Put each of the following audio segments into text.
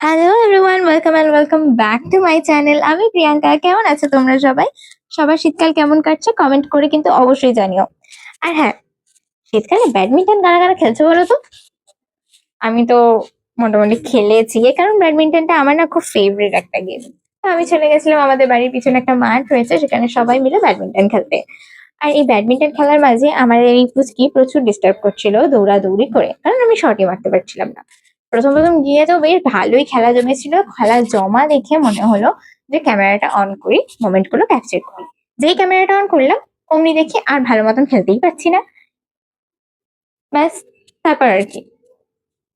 Hello everyone welcome and welcome back to my channel আমি প্রিয়াঙ্কা। কেমন আছো তোমরা সবাই? সবার শীতকাল কেমন কাটছে? কমেন্ট করে কিন্তু অবশ্যই জানিও। আর হ্যাঁ শীতকালে ব্যাডমিন্টন কারা কারা খেলছো বলো তো? আমি তো মোটামুটি খেলেছি। কারণ ব্যাডমিন্টনটা আমার না খুব ফেভারিট একটা গেম তো আমি চলে গেছিলাম আমাদের বাড়ির পিছনে একটা মাঠ রয়েছে, সেখানে সবাই মিলে ব্যাডমিন্টন খেলতে। আর এই ব্যাডমিন্টন খেলার মাঝে আমার এই পুচকি প্রচুর ডিস্টার্ব করছিল দৌড়াদৌড়ি করে। কারণ আমি শর্টই মারতে পারছিলাম না। প্রথম প্রথম গিয়ে তো বেশ ভালোই খেলা জমেছিল। খেলা জমা দেখে মনে হলো যে ক্যামেরাটা অন করি মোমেন্টগুলো ক্যাপচার করি। যেই ক্যামেরাটা অন করলাম, অমনি দেখি আর ভালো মতন খেলতেই পারছি না। ব্যাস, তারপর আর কি।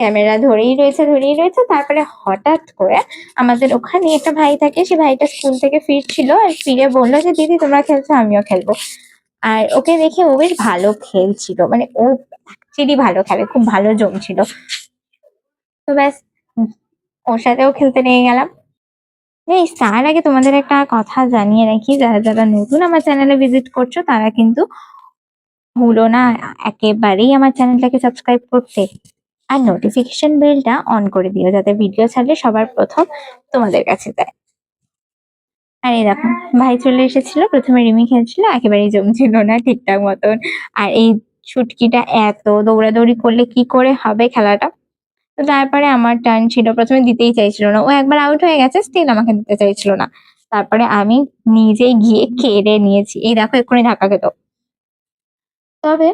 ক্যামেরা ধরেই রয়েছে ধরেই রয়েছে। তারপরে হঠাৎ করে আমাদের ওখানে একটা ভাই থাকে, সে ভাইটা স্কুল থেকে ফিরছিল আর ফিরে বলল যে, দিদি, তোমরা খেলছো, আমিও খেলব। আর ওকে দেখে ও বেশ ভালো খেলছিল। মানে ও অ্যাকচুয়ালি ভালো খেলে, খুব ভালো জমছিল। তো ব্যাস ওর সাথেও খেলতে নিয়ে গেলাম। এই তার আগে তোমাদের একটা কথা জানিয়ে রাখি, যারা যারা নতুন আমার চ্যানেলে ভিজিট করছ, তারা কিন্তু ভুলো না, একেবারেই আমার চ্যানেলটাকে সাবস্ক্রাইব করতে। আর নোটিফিকেশন বেলটা অন করে দিও, যাতে ভিডিও ছাড়লে সবার প্রথম তোমাদের কাছে যায়। আর এই দেখো, ভাই চলে এসেছিল, প্রথমে রিমি খেলছিল, একেবারেই জমছিল না ঠিকঠাক মতন। আর এই ছুটকিটা এত দৌড়াদৌড়ি করলে কি করে হবে খেলাটা? তো তারপরে আমার টার্ন ছিল, প্রথমে দিতেই চাইছিল না। ও একবার আউট হয়ে গেছে স্টিল আমাকে দিতে চাইছিল না। তারপরে আমি নিজে গিয়ে কেড়ে নিয়েছি। এই দেখো, এক্ষুনি ধাক্কা খেত তবে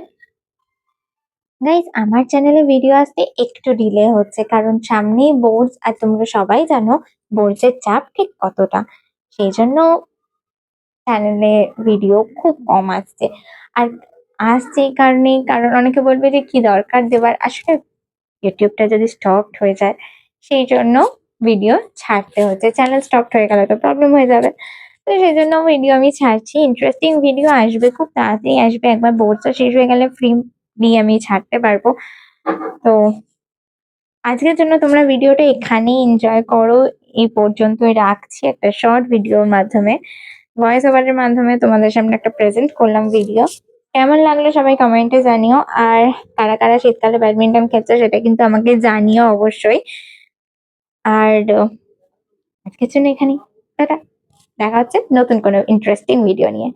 গাইজ আমার চ্যানেলে ভিডিও আসতে একটু ডিলে হচ্ছে, কারণ সামনেই বোর্ডস আর তোমরা সবাই জানো বোর্ডসের চাপ ঠিক কতটা। সেই জন্য চ্যানেলে ভিডিও খুব কম আসছে। আর আসছে এই কারণেই, কারণ অনেকে বলবে যে, কি দরকার দেবার? আসলে ইউটিউবটা যদি স্টপড হয়ে যায়, সেই জন্য ভিডিও ছাড়তে হচ্ছে। চ্যানেল স্টপড হয়ে গেলে তো প্রবলেম হয়ে যাবে। তো সেই জন্য ভিডিও আমি ছাড়ছি। ইন্টারেস্টিং ভিডিও আসবে, খুব তাড়াতাড়ি আসবে। একবার বোর্ডটা শেষ হয়ে গেলে ফ্রি দিয়ে আমি ছাড়তে পারব। তো আজকের জন্য তোমরা ভিডিওটা এখানেই এনজয় করো। এই পর্যন্তই রাখছি একটা শর্ট ভিডিওর মাধ্যমে। ভয়েস ওভারের মাধ্যমে তোমাদের সামনে একটা প্রেজেন্ট করলাম ভিডিও কেমন লাগল সবাই কমেন্টে জানিও। আর কারা কারা শীতকালে ব্যাডমিন্টন খেলছে সেটা কিন্তু আমাকে জানিও অবশ্যই। আর আজকের জন্য এখানেই। টাটা। দেখা হচ্ছে নতুন কোনো ইন্টারেস্টিং ভিডিও নিয়ে।